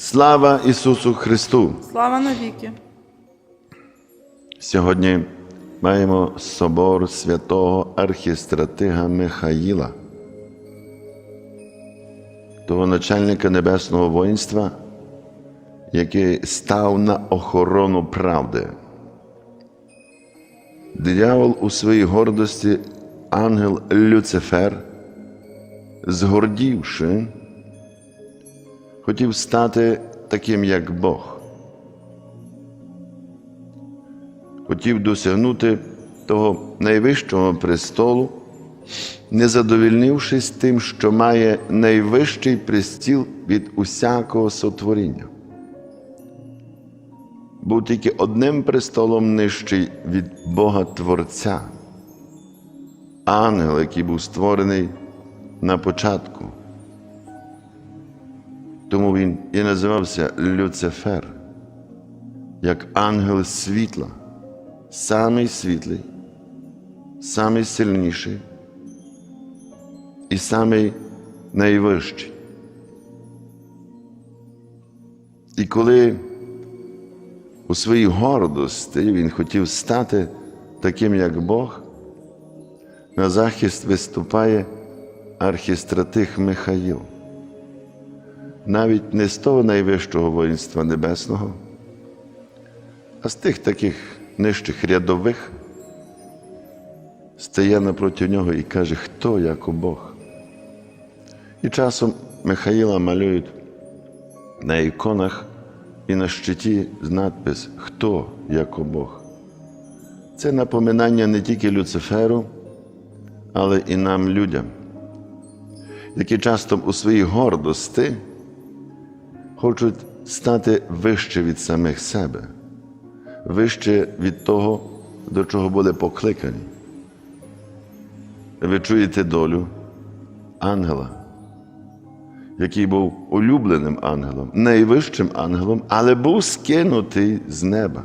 Слава Ісусу Христу! Слава навіки! Сьогодні маємо собор святого архістратига Михаїла, того начальника небесного воїнства, який став на охорону правди. Диявол у своїй гордості, ангел Люцифер, згордівши, хотів стати таким, як Бог. хотів досягнути того найвищого престолу, не задовільнившись тим, що має найвищий престіл від усякого сотворіння. Був тільки одним престолом нижчий від Бога Творця, ангел, який був створений на початку. Тому він і називався Люцифер, як ангел світла самий світлий, самий сильніший і самий найвищий. І коли у своїй гордості він хотів стати таким, як Бог, на захист виступає архістратих Михаїл, навіть не з того найвищого воїнства небесного, а з тих таких нижчих рядових, стає напроти нього і каже, хто як у Бог. І часом Михаїла малюють на іконах і на щиті надпис Хто як у Бог. Це напоминання не тільки Люциферу, але і нам, людям, які часто у своїй гордості хочуть стати вище від самих себе вище від того, до чого були покликані. Ви чуєте долю ангела, який був улюбленим ангелом, найвищим ангелом, але був скинутий з неба.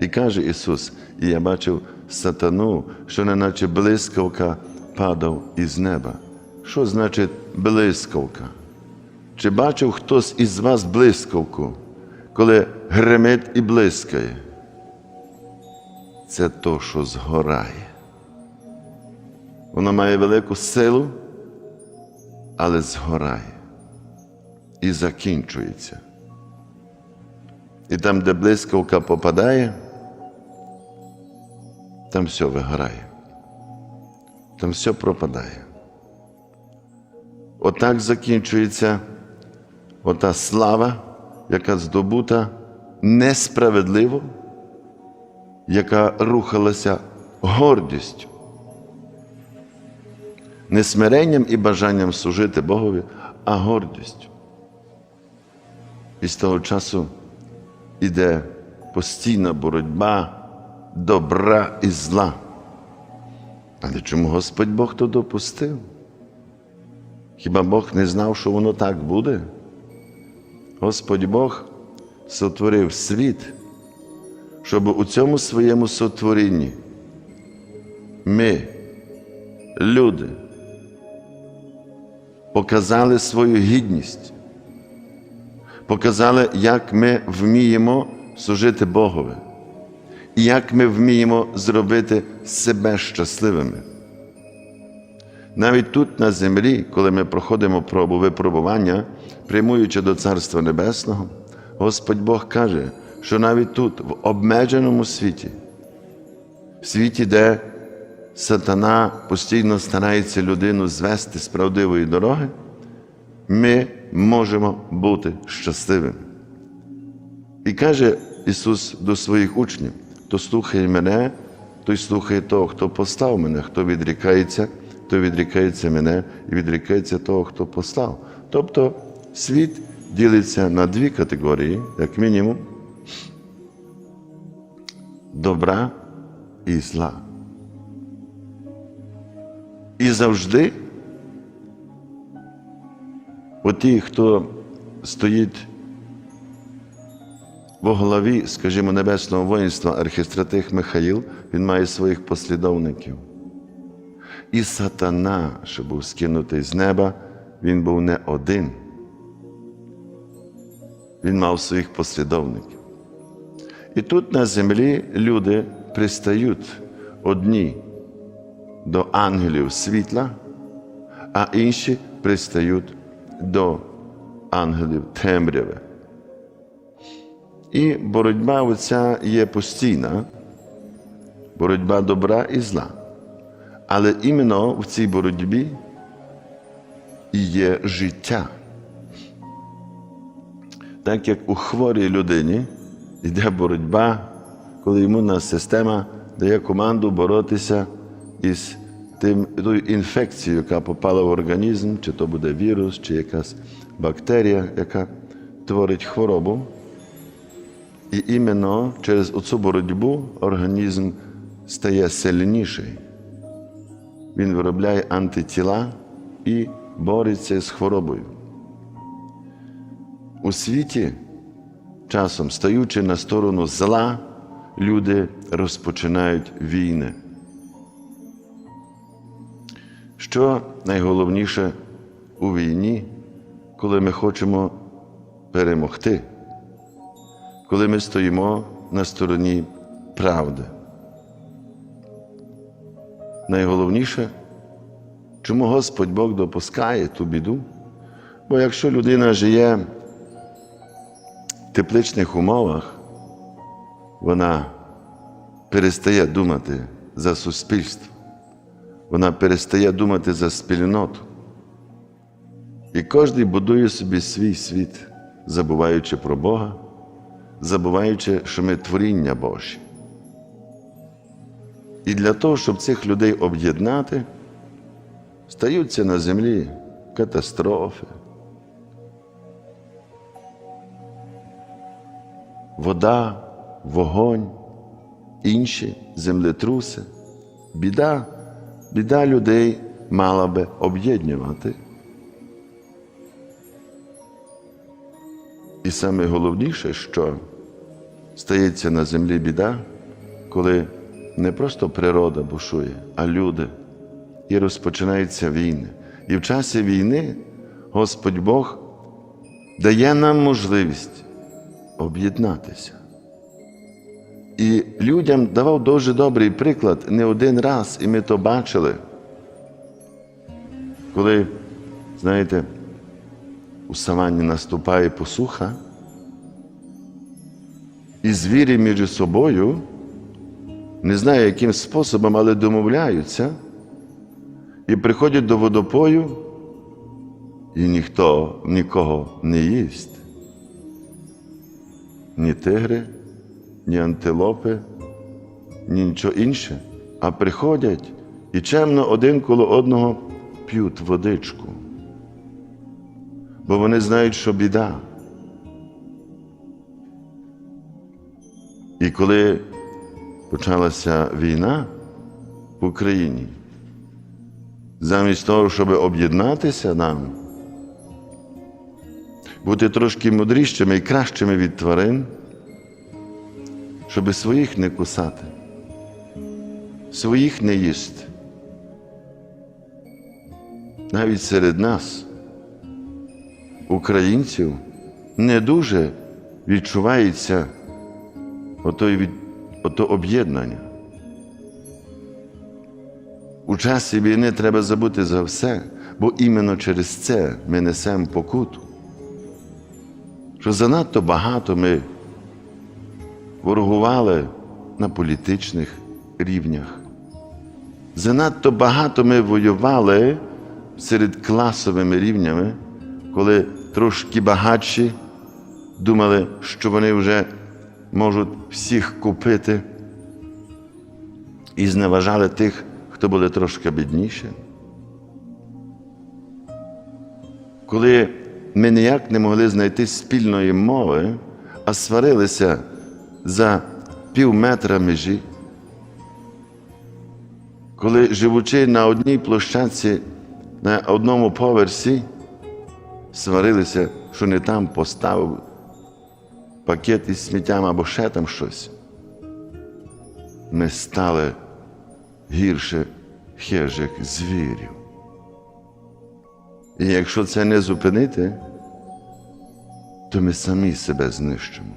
І каже Ісус: і я бачив сатану, що неначе блискавка падав із неба. Що значить блискавка? Чи бачив хтось із вас блискавку, коли гремить і блискає? це то, що згорає. Воно має велику силу, але згорає і закінчується. І там, де блискавка попадає, там все вигорає, там все пропадає. Отак закінчується ота слава, яка здобута несправедливо яка рухалася гордістю, не смиренням і бажанням служити Богові, а гордістю. І з того часу йде постійна боротьба добра і зла. Але чому Господь Бог то допустив? Хіба Бог не знав, що воно так буде? Господь Бог сотворив світ щоб у цьому своєму сотворінні ми, люди, показали свою гідність, показали, як ми вміємо служити Богові, і як ми вміємо зробити себе щасливими. Навіть тут, на землі, коли ми проходимо пробу випробування, прямуючи до Царства Небесного, Господь Бог каже, що навіть тут, в обмеженому світі, в світі, де сатана постійно старається людину звести з правдивої дороги, ми можемо бути щасливими. І каже Ісус до своїх учнів: хто слухає мене, той слухає того, хто постав мене, хто відрікається, той відрікається мене і відрікається того, хто постав. Тобто світ ділиться на дві категорії, як мінімум добра і зла. І завжди оті, хто стоїть во главі, скажімо, небесного воїнства архістратих Михаїл, він має своїх послідовників. І сатана, що був скинутий з неба, він був не один. він мав своїх послідовників. І тут на землі люди пристають одні до ангелів світла, а інші пристають до ангелів темряви. І боротьба оця є постійна, боротьба добра і зла. Але іменно в цій боротьбі і є життя. Так як у хворій людині йде боротьба, коли імунна система дає команду боротися із тим, тою інфекцією, яка попала в організм, чи то буде вірус, чи якась бактерія, яка творить хворобу. І іменно через оцю боротьбу організм стає сильніший. Він виробляє антитіла і бореться з хворобою. У світі, часом стаючи на сторону зла, люди розпочинають війни. Що найголовніше у війні, коли ми хочемо перемогти, коли ми стоїмо на стороні правди? Найголовніше, чому Господь Бог допускає ту біду? Бо якщо людина живе в тепличних умовах, вона перестає думати за суспільство, вона перестає думати за спільноту. І кожен будує собі свій світ, забуваючи про Бога, забуваючи, що ми творіння Божі. І для того, щоб цих людей об'єднати, стаються на землі катастрофи. Вода, вогонь, інші землетруси. Біда, біда людей мала би об'єднувати. І саме що стається на землі біда, коли не просто природа бушує, а люди. І розпочинаються війни. І в часі війни Господь Бог дає нам можливість об'єднатися. І людям давав дуже добрий приклад не один раз, і ми то бачили. Коли, знаєте, у саванні наступає посуха, і звірі між собою не знаю, яким способом, але домовляються і приходять до водопою, і ніхто нікого не їсть. Ні тигри, ні антилопи, ні нічого інше, а приходять і чемно один коло одного п'ють водичку. Бо вони знають, що біда. І коли почалася війна в Україні, замість того, щоб об'єднатися нам, бути трошки мудрішими і кращими від тварин, щоб своїх не кусати, своїх не їсти. Навіть серед нас, українців, не дуже відчувається отой від ото об'єднання. У часі війни треба забути за все, бо іменно через це ми несемо покуту. Що занадто багато ми ворогували на політичних рівнях. Занадто багато ми воювали серед класовими рівнями, коли трошки багатші думали, що вони вже можуть всіх купити і зневажали тих, хто були трошки бідніші. Коли ми ніяк не могли знайти спільної мови, а сварилися за пів метра межі, коли живучи на одній площадці, на одному поверсі, сварилися, що не там поставив пакет із сміттям або ще там щось, ми стали гірше хижих звірів. І якщо це не зупинити, то ми самі себе знищимо.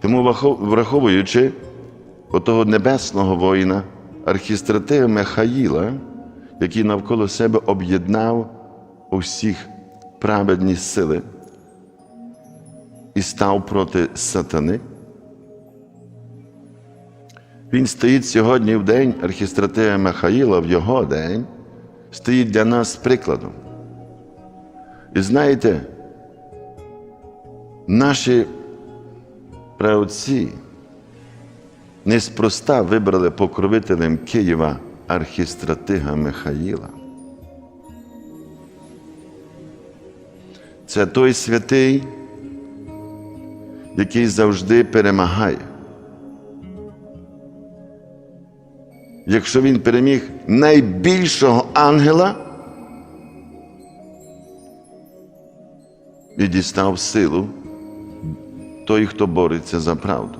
Тому, враховуючи отого небесного воїна, архістратега Михаїла, який навколо себе об'єднав усіх праведні сили і став проти сатани, він стоїть сьогодні в день архістратега Михаїла, в його день, стоїть для нас прикладом. І знаєте, наші праотці неспроста вибрали покровителем Києва архістратига Михаїла. Це той святий, який завжди перемагає. Якщо він переміг найбільшого ангела і дістав силу, той, хто бореться за правду.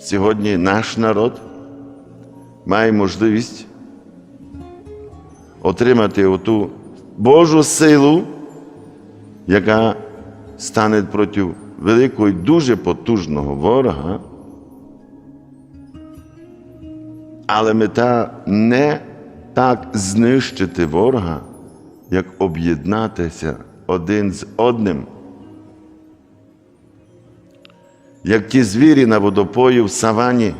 Сьогодні наш народ має можливість отримати оту Божу силу, яка стане проти великого і дуже потужного ворога. Але мета не так знищити ворога, як об'єднатися один з одним. Як ті звірі на водопої в савані.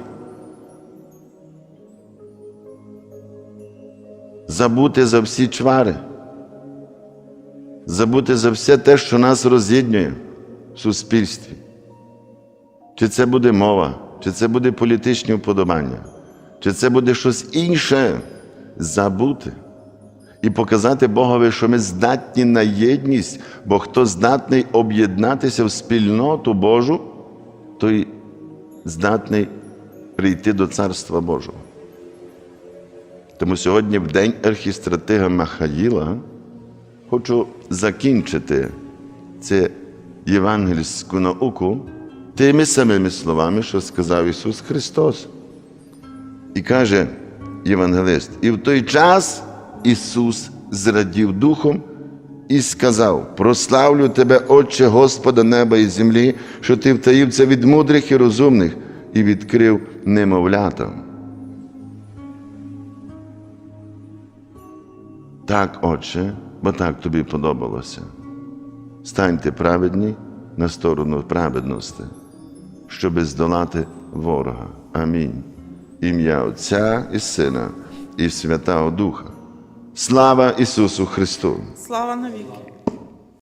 Забути за всі чвари, забути за все те, що нас роз'єднує в суспільстві. Чи це буде мова, чи це буде політичні вподобання, чи це буде щось інше забути і показати Богові, що ми здатні на єдність, бо хто здатний об'єднатися в спільноту Божу, той здатний прийти до Царства Божого. Тому сьогодні, в день архістратига Махаїла, хочу закінчити цю євангельську науку тими самими словами, що сказав Ісус Христос. І каже євангелист, і в той час Ісус зрадів духом і сказав: Прославлю тебе, Отче Господа неба і землі, що ти втаїв це від мудрих і розумних і відкрив немовлятам. Так, Отче, бо так тобі подобалося. Станьте праведні на сторону праведності, щоби здолати ворога. Амінь. Ім'я Отця і Сина, і Святого Духа. Слава Ісусу Христу! Слава навіки.